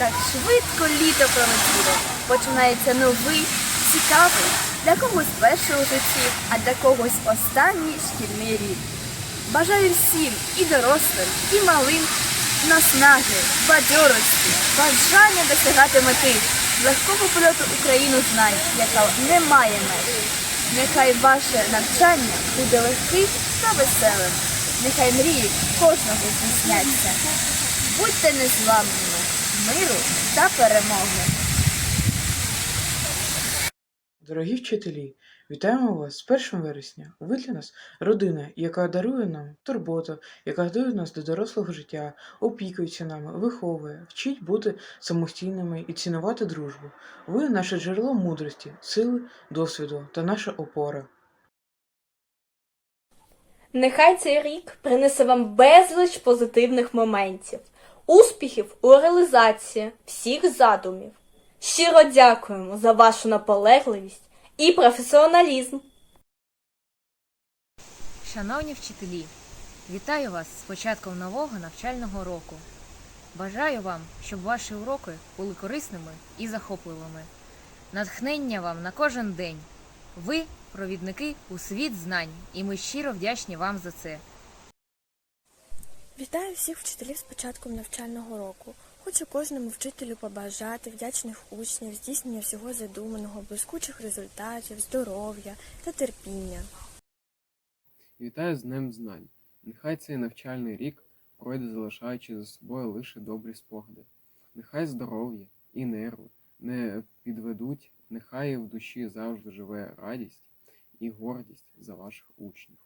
Так швидко літо пролетіло. Починається новий, цікавий, для когось перший у житті, а для когось останній шкільний рік. Бажаю всім і дорослим, і малим наснаги, бадьорості, бажання досягати мети, легкого польоту Україну знань, яка не має меж. Нехай ваше навчання буде легким та веселим. Нехай мрії кожного здійсняться. Будьте незламними, миру та перемоги. Дорогі вчителі, вітаємо вас з 1 вересня. Ви для нас родина, яка дарує нам турботу, яка готує нас до дорослого життя, опікується нами, виховує, вчить бути самостійними і цінувати дружбу. Ви наше джерело мудрості, сили, досвіду та наша опора. Нехай цей рік принесе вам безліч позитивних моментів, успіхів у реалізації всіх задумів. Щиро дякуємо за вашу наполегливість і професіоналізм. Шановні вчителі, вітаю вас з початком нового навчального року. Бажаю вам, щоб ваші уроки були корисними і захопливими. Натхнення вам на кожен день. Ви провідники у світ знань, і ми щиро вдячні вам за це. Вітаю всіх вчителів з початком навчального року. Хочу кожному вчителю побажати вдячних учнів, здійснення всього задуманого, блискучих результатів, здоров'я та терпіння. Вітаю з Днем Знань. Нехай цей навчальний рік пройде, залишаючи за собою лише добрі спогади. Нехай здоров'я і нерви не підведуть, нехай в душі завжди живе радість і гордість за ваших учнів.